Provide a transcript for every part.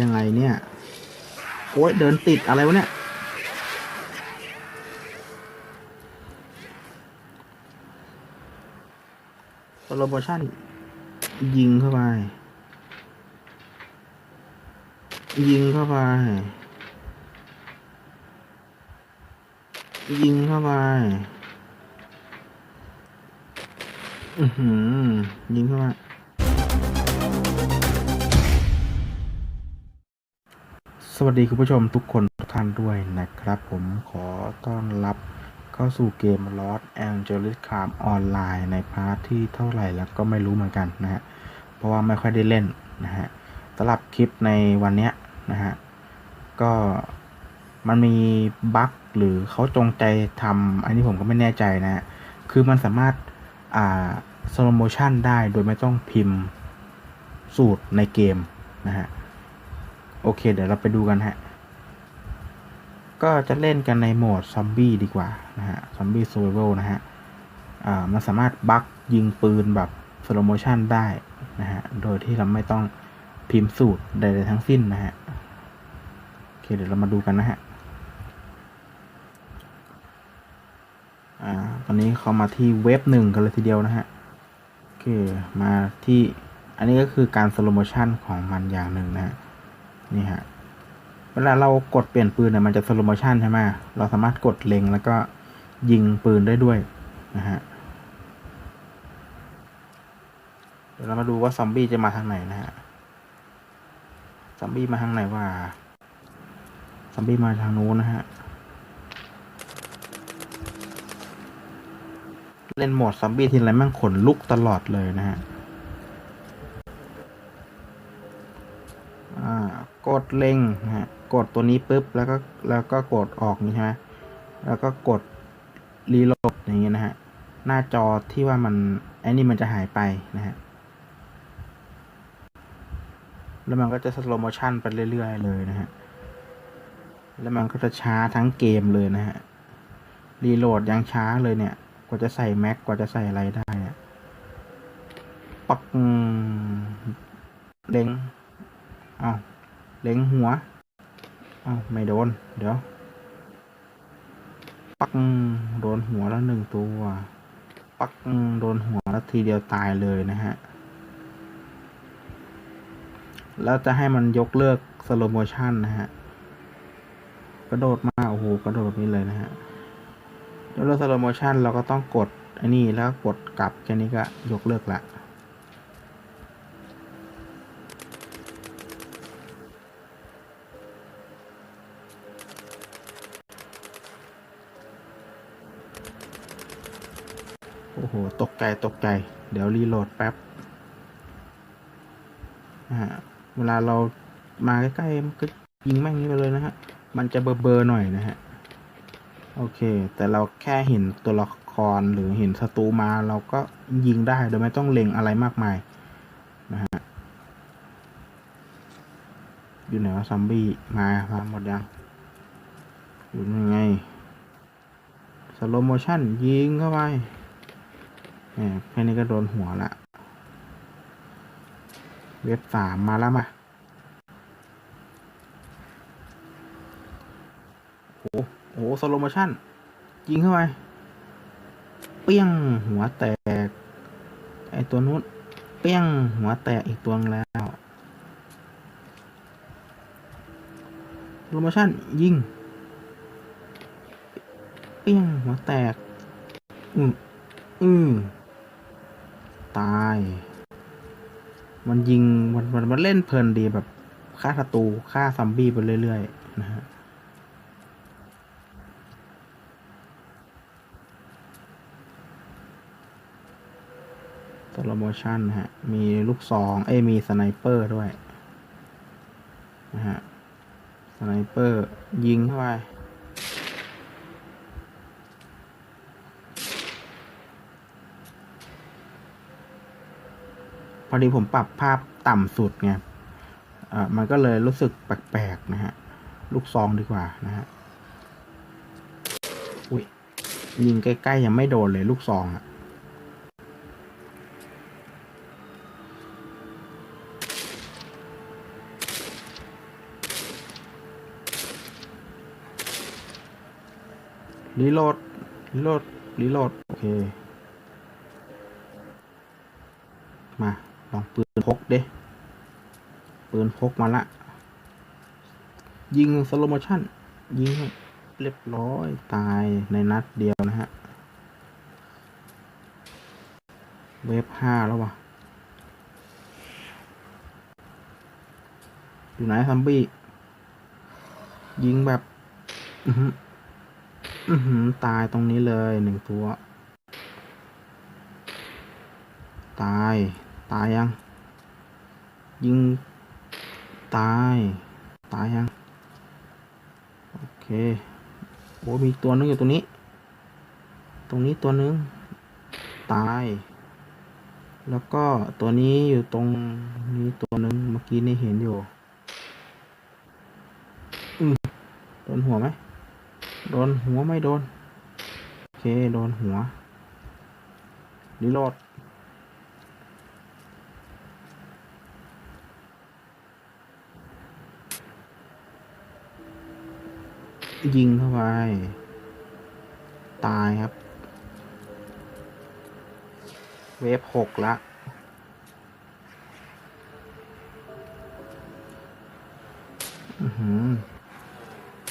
ยังไงเนี่ย โอ้ยเดินติดอะไรวะเนี่ย โปรโมชั่น ยิงเข้าไป ยิงเข้าไป ยิงเข้าไป อือหือ ยิงเข้าไป สวัสดีคุณผู้ชมทุกคนทุกท่านด้วยนะครับ ผมขอต้อนรับเข้าสู่เกม Lost Angeles Crime ออนไลน์ในพาร์ทที่เท่าไหร่แล้วก็ไม่รู้เหมือนกันนะฮะ เพราะว่าไม่ค่อยได้เล่นนะฮะสำหรับคลิปในวันเนี้ยนะฮะ ก็มันมีบั๊กหรือเขาจงใจทำอันนี้ผมก็ไม่แน่ใจนะฮะ คือมันสามารถอ่าสโลโมชันได้โดยไม่ต้องพิมพ์สูตรในเกมนะฮะ โอเค เดี๋ยวเราไปดูกันฮะ ก็จะเล่นกันในโหมดซอมบี้ดีกว่านะฮะ ซอมบี้ s u r v i v a l นะฮะ อ่า มันสามารถบักยิงปืนแบบสโลโมชันได้นะฮะ โดยที่เราไม่ต้องพิมพ์สูตรใดๆทั้งสิ้นนะฮะ โอเค เดี๋ยวเรามาดูกันนะฮะ อ่า ตอนนี้เขามาที่เว็บหนึ่งกันเลยทีเดียวนะฮะ โอเค มาที่ อันนี้ก็คือการสโลโมชันของมันอย่างหนึ่งนะฮะ นี่ฮะ เวลาเรากดเปลี่ยนปืนเนี่ยมันจะสโลโมชันใช่ไหมเราสามารถกดเล็งแล้วก็ยิงปืนได้ด้วยนะฮะ เดี๋ยวเรามาดูว่าซอมบี้จะมาทางไหนนะฮะ ซอมบี้มาทางไหนว่า ซอมบี้มาทางนู้นนะฮะ เล่นโหมดซอมบี้ทีไรแม่งขนลุกตลอดเลยนะฮะ อ่าก ดเล็งนะฮะกดตัวนี้ปุ๊บแล้วก็แล้วก็กดออกนี่ใช่ไหมแล้วก็กดรีโหลดอย่างเงี้ยนะฮะหน้าจอที่ว่ามันไอ้นี่มันจะหายไปนะฮะแล้วมันก็จะสโลโมชันไปเรื่อย ๆ เลยนะฮะแล้วมันก็จะช้าทั้งเกมเลยนะฮะรีโหลดยังช้าเลยเนี่ย กว่าจะใส่แม็กกว่าจะใส่อะไรได้อะปักเล็งเอาว เล็งหัวเอาไม่โดน เดี๋ยว ปักโดนหัวแล้วหนึ่งตัว ปักโดนหัวแล้วทีเดียวตายเลยนะฮะ แล้วจะให้มันยกเลิกสโลโมชันนะฮะ กระโดดมา โอ้โห กระโดดนี่เลยนะฮะยกเลิกสโลโมชันเราก็ต้องกดอันนี้แล้วกดกลับแค่นี้ก็ยกเลิกละ อ้โห ตกใจตกใจ เดี๋ยวรีโหลดแป๊บฮะเวลาเรามาใกล้ๆมันก็ยิงแม่งนี้ไปเลยนะฮะ มันจะเบลอๆหน่อยนะฮะ โอเค แต่เราแค่เห็นตัวละครหรือเห็นศัตรูมาเราก็ยิงได้โดยไม่ต้องเล็งอะไรมากมายนะฮะ อยู่ไหนวะซอมบี้มามาหมดยัง อยู่ยังไงสโลโมชั่นยิงเข้าไป เนี่ยแค่นี้ก็โดนหัวละ เว็บสามมาแล้วมาโอ้โหโอ้สโลโมชั่น ยิงเข้าไป เปี้ยงหัวแตก ไอตัวนู้น เปี้ยงหัวแตกอีกตัวแล้วสโลโมชั่น ยิง เปี้ยงหัวแตก อืมอืม ตาย มันยิงมันมันมันเล่นเพลินดีแบบฆ่าศัตรูฆ่าซอมบี้ไปเรื่อยๆนะฮะสโลโมชั่นฮะ มีลูกซอง เอ้มีสไนเปอร์ด้วย นะฮะ สไนเปอร์ ยิงเข้าไป อดีผมปรับภาพต่ำสุดไงมันก็เลยรู้สึกแปลกๆนะฮะ ลูกซองดีกว่านะฮะ อุ้ยยิงใกล้ๆยังไม่โดนเลยลูกซองอะรีโหลด รีโหลด รีโหลด โอเค มา ลองปืนพกเด้ปืนพกมาละ ยิงสโลโมชั่น ยิงเรียบร้อยตายในนัดเดียวนะฮะ เวฟห้าแล้ววะอยู่ไหนซัมบี้ ยิงแบบ อือหืออื้อหือตายตรงนี้เลยหนึ่งตัว ตาย ตายยัง ยิง ตาย ตายยัง โอเคโอ้มีตัวนึงอยู่ตรงนี้ ตรงนี้ตัวนึง ตาย แล้วก็ตัวนี้อยู่ตรงนี้ตัวนึง เมื่อกี้นี่เห็นอยู่อืมโดนหัวไหม โดนหัวไม่โดน โอเค โดนหัวรีโหลด ยิงเข้าไป ตายครับ เวฟหกละอือหือ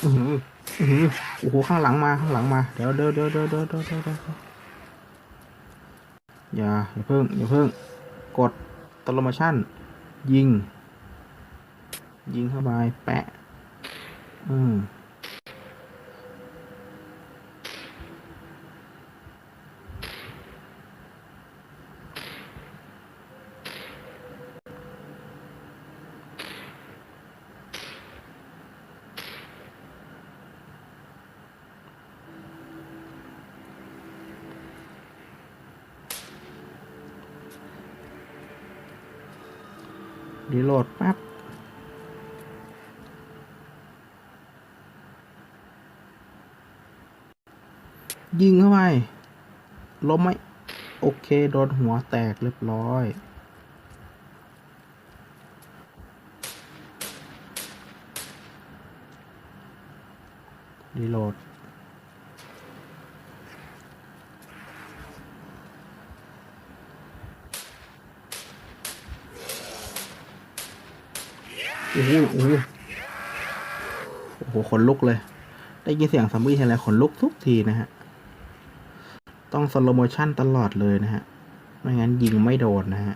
อือหืออือหือโอ้โหข้างหลังมาข้างหลังมา เดี๋ยวเดี๋ยวเดี๋ยวเดี๋ยวเดี๋ยวเดี๋ยวเดี๋ยวอย่าอย่าเพิ่งอย่าเพิ่ง กดตลมชั่น ยิง ยิงเข้าไปแปะ อืม รีโหลดแป๊บยิงเข้าไปล้มไหมโอเค โดนหัวแตกเรียบร้อย รีโหลด โอ้โหโอ้โหขนลุกเลย ได้ยินเสียงซัมบี้ทีไรขนลุกทุกทีนะฮะ ต้องสโลโมชั่นตลอดเลยนะฮะ ไม่งั้นยิงไม่โดนนะฮะ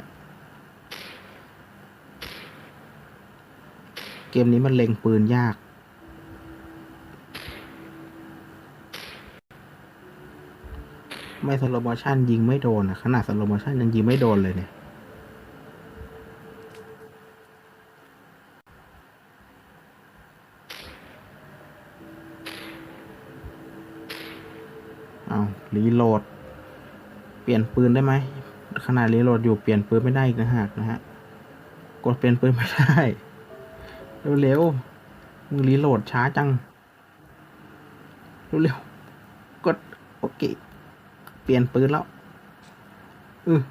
เกมนี้มันเล็งปืนยากไม่สโลโมชั่นยิงไม่โดนนะขนาดสโลโมชั่นยังยิงไม่โดนเลยเนี่ย รีโหลด เปลี่ยนปืนได้ไหมขนาดรีโหลดอยู่เปลี่ยนปืนไม่ได้อีกนะฮะนะฮะ กดเปลี่ยนปืนไม่ได้ เร็วๆมึงรีโหลดช้าจัง เร็วๆ กดโอเค เปลี่ยนปืนแล้วอือ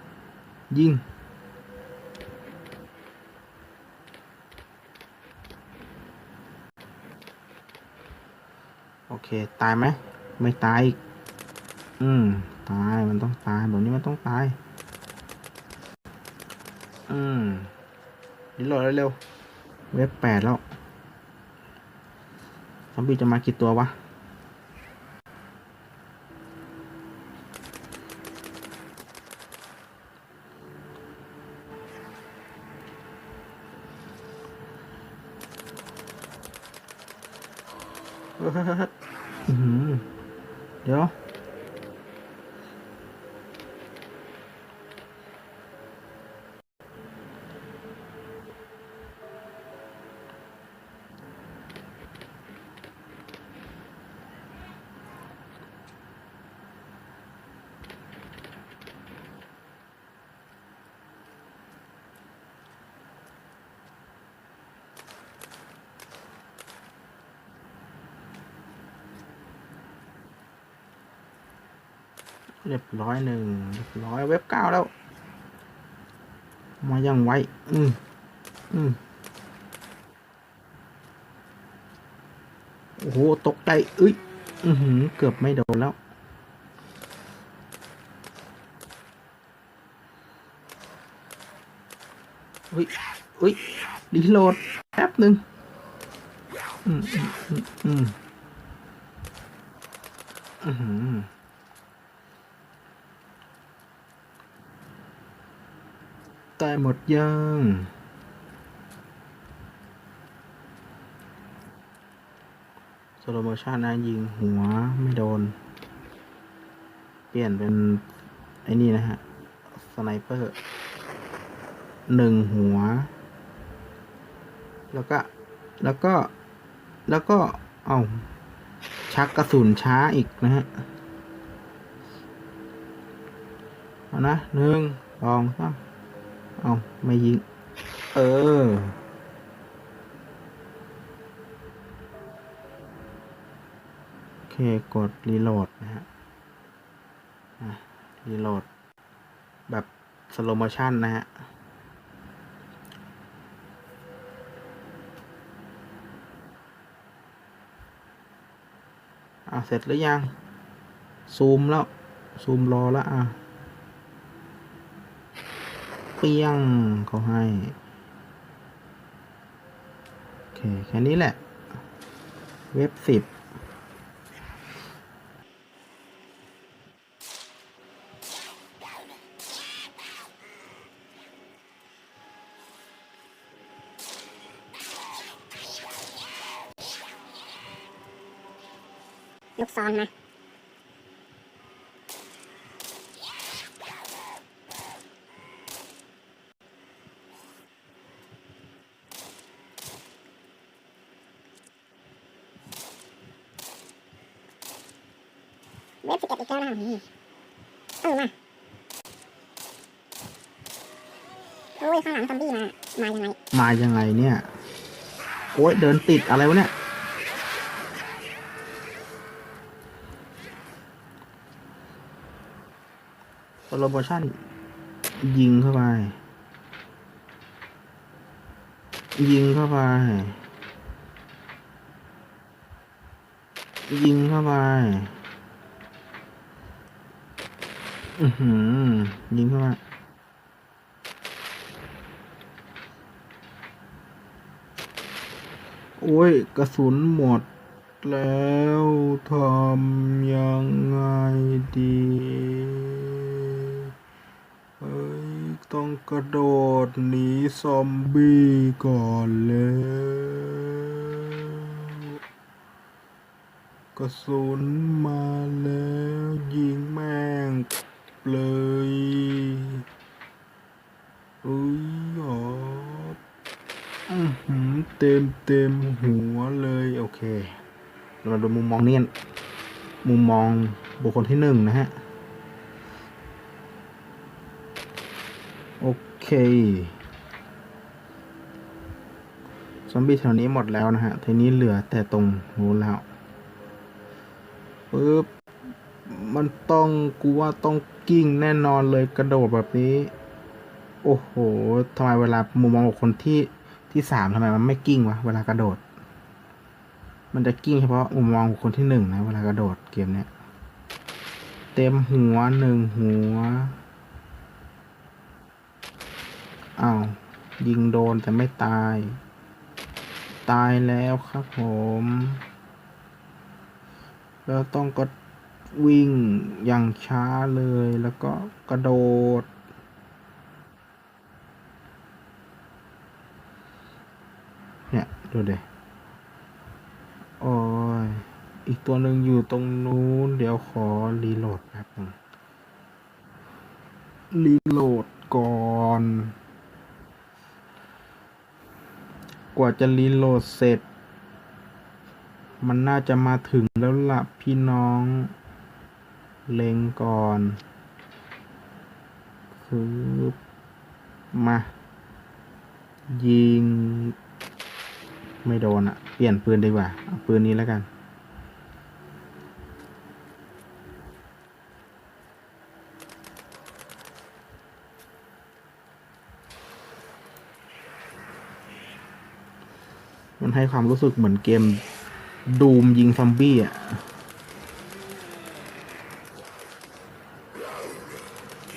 ยิงโอเค ตายไหม ไม่ตายอีก อืม ตาย มันต้องตาย แบบนี้มันต้องตาย อืมรีโหลดเร็วๆ เว็บแปดแล้ว ซอมบี้จะมากี่ตัววะอื้อหือเดี๋ยว เรียบร้อยหนึ่งเรียบร้อยเว็บเก้าแล้ว มายังไวอืมอืมโอ้โห ตกใจเอ้ย อือหือ เกือบไม่โดนแล้ว อุ้ยอุ้ยรีโหลดแป๊บหนึ่งอืมอืมอืมอืมอื้อหือ ตายหมดยังสโลโมชันนะยิงหัวไม่โดน เปลี่ยนเป็น ไอ้นี่นะฮะ สไนเปอร์หนึ่งหัว แล้วก็ แล้วก็ แล้วก็ เอาชักกระสุนช้าอีกนะฮะ เอานะหนึ่งสองสาม เอาไม่ยิง เออ โอเค กดรีโหลดนะฮะรีโหลด แบบสโลโมชันนะฮะอะเสร็จหรือยัง ซูมแล้ว ซูมรอแล้วอะ เปี้ยงเขาให้ โอเค แค่นี้แหละ เว็บสิบลูกซ้อนมาเว็บสิบเอ็ดอีกแล้วนะครับนี่เออมาโอ้ยข้างหลังซอมบี้มา มายังไง มายังไงเนี่ย โอ้ยเดินติดอะไรวะเนี่ยโปรโมชั่น ยิงเข้าไป ยิงเข้าไป ยิงเข้าไป อือหือ ยิงเข้าไป โอ้ย กระสุนหมดแล้วทำยังไงดีเฮ้ยต้องกระโดดหนีซอมบี้ก่อนแล้วกระสุนมาแล้วยิงแม่งเลยอุ้ยหรอ อื้อหือ เต็มเต็มหัวเลยโอเค เรามาดูมุมมองนี่กันมุมมองบุคคลที่หนึ่งนะฮะ โอเคซอมบี้แถวนี้หมดแล้วนะฮะ ทีนี้เหลือแต่ตรงนู้นแล้วปึ๊บ มันต้องกูว่าต้องกิ้งแน่นอนเลยกระโดดแบบนี้ โอ้โหทำไมเวลามุมมองบุคคลที่ ที่สามทำไมมันไม่กิ้งวะเวลากระโดด มันจะกิ้งเฉพาะมุมมองคคนที่หนึ่งนะเวลากระโดดเกมเนี้ยเต็มหัวหนึ่งหัวอ้าวยิงโดนแต่ไม่ตาย ตายแล้วครับผม แล้วต้องก็วิ่งอย่างช้าเลยแล้วก็กระโดด เนี่ย ดูเดโอ้ย อีกตัวหนึ่งอยู่ตรงนู้น เดี๋ยวขอรีโหลดแป๊บนึงรีโหลดก่อน กว่าจะรีโหลดเสร็จ มันน่าจะมาถึงแล้วล่ะพี่น้อง เล็งก่อนคือมา ยิง ไม่โดนอะเปลี่ยนปืนดีกว่าเอาปืนนี้แล้วกันมันให้ความรู้สึกเหมือนเกมดูมยิงซอมบี้อะ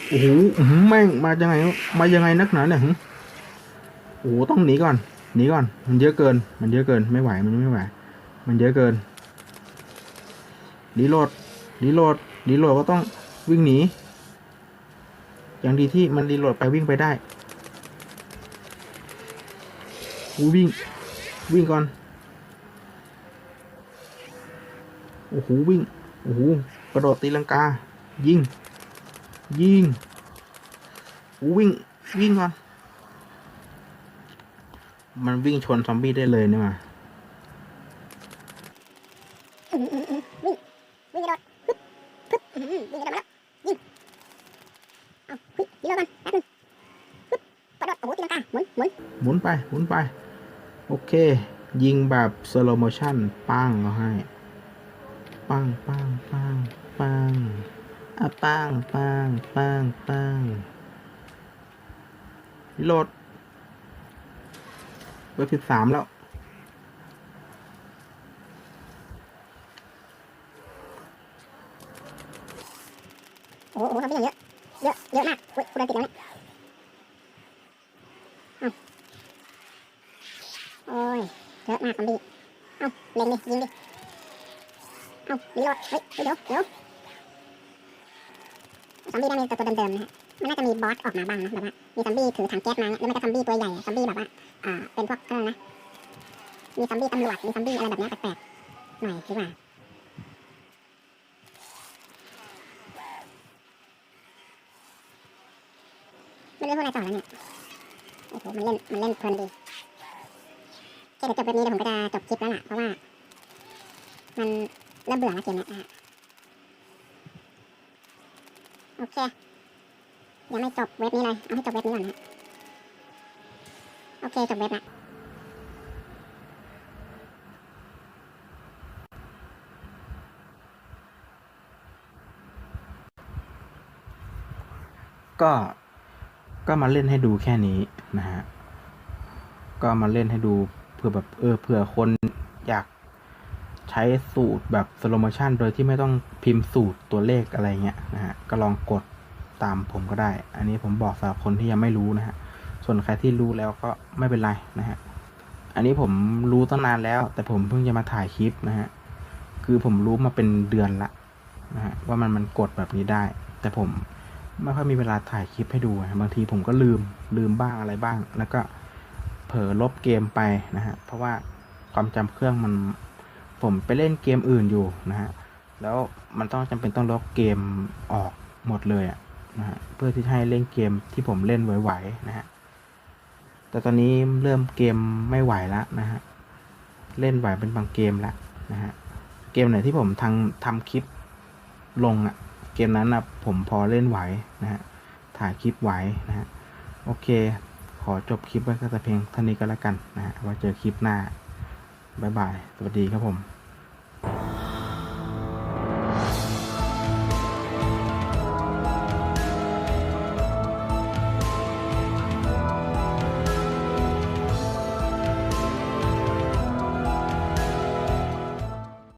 โอ้โหแม่งมาจังไงมายังไงนักหนาเนี่ยโอ้โหต้องหนีก่อน หนีก่อน มันเยอะเกิน มันเยอะเกิน ไม่ไหว มันไม่ไหว มันเยอะเกินรีโหลดรีโหลดรีโหลดก็ต้องวิ่งหนี อย่างดีที่มันรีโหลดไปวิ่งไปได้กูวิ่ง วิ่งก่อน โอ้โห วิ่ง โอ้โห กระโดดตีลังกา ยิง ยิงวิ่ง วิ่งก่อน มันวิ่งชนซอมบี้ได้เลยเนี่ยมาวิ่งวิ่งกระโดดฮึบฮึบวิ่งกระโดดมาแล้วยิงเอาเฮ้ยรีโหลดก่อนแป๊บนึงฮึบกระโดดโอ้โหตีลังกาหมุนหมุนหมุนไปหมุนไป โอเค ยิงแบบสโลโมชั่นปังเอาให้ปังปังปังปังอะปังปังปังปังรีโหลด เบอร์สิบสามแล้ว โอ้โหทำไปอย่างเยอะ เยอะ เยอะมากเว้ยกูเดินติดแล้วเนี่ยเอาโอ้ย เยอะมากซอมบี้เอาเล็งดิ ยิงดิ เอารีโหลดเฮ้ยเฮ้ยเดี๋ยวเดี๋ยวซอมบี้ได้มีแต่ตัวเดิมๆนะฮะ มันน่าจะมีบอสออกมาบ้างนะแบบว่ามีซอมบี้ถือถังแก๊สมาเนี่ยหรือไม่ก็ซอมบี้ตัวใหญ่ซอมบี้แบบว่าอ่าเป็นพวกอะไรนะมีซอมบี้ตำรวจมีซอมบี้อะไรแบบนี้แปลกๆหน่อยดีกว่าไม่รู้เท่าไรต่อแล้วเนี่ยโอ้โหมันเล่นมันเล่นเพลินดีแค่เดี๋ยวจบแบบนี้เดี๋ยวผมก็จะจบคลิปแล้วล่ะเพราะว่า มันเริ่มเบื่อแล้วเกมเนี้ยนะฮะโอเค ยังไม่จบเว็บนี้เลย เอาให้จบเว็บนี้ก่อนนะโอเคจบเว็บละก็ ก็มาเล่นให้ดูแค่นี้นะฮะ ก็มาเล่นให้ดูเผื่อแบบเออเผื่อคนอยากใช้สูตรแบบสโลโมชันโดยที่ไม่ต้องพิมพ์สูตรตัวเลขอะไรเงี้ยนะฮะ ก็ลองกด ตามผมก็ได้ อันนี้ผมบอกสำหรับคนที่ยังไม่รู้นะฮะ ส่วนใครที่รู้แล้วก็ไม่เป็นไรนะฮะ อันนี้ผมรู้ตั้งนานแล้ว แต่ผมเพิ่งจะมาถ่ายคลิปนะฮะ คือผมรู้มาเป็นเดือนละนะฮะว่ามันมันกดแบบนี้ได้ แต่ผมไม่ค่อยมีเวลาถ่ายคลิปให้ดู บางทีผมก็ลืมลืมบ้างอะไรบ้าง แล้วก็เผลอลบเกมไปนะฮะ เพราะว่าความจำเครื่องมันผมไปเล่นเกมอื่นอยู่นะฮะ แล้วมันต้องจำเป็นต้องลบเกมออกหมดเลยอะ นะฮะเพื่อที่ให้เล่นเกมที่ผมเล่นไหวๆนะฮะแต่ตอนนี้เริ่มเกมไม่ไหวแล้วนะฮะเล่นไหวเป็นบางเกมแล้วนะฮะเกมไหนที่ผมทำทำคลิปลงอะเกมนั้นนะผมพอเล่นไหวนะฮะถ่ายคลิปไหวนะฮะโอเค ขอจบคลิปไว้ก็แต่เพียงเท่านี้ก็แล้วกันนะฮะไว่าเจอคลิปหน้าบ๊ายบาย สวัสดีครับผม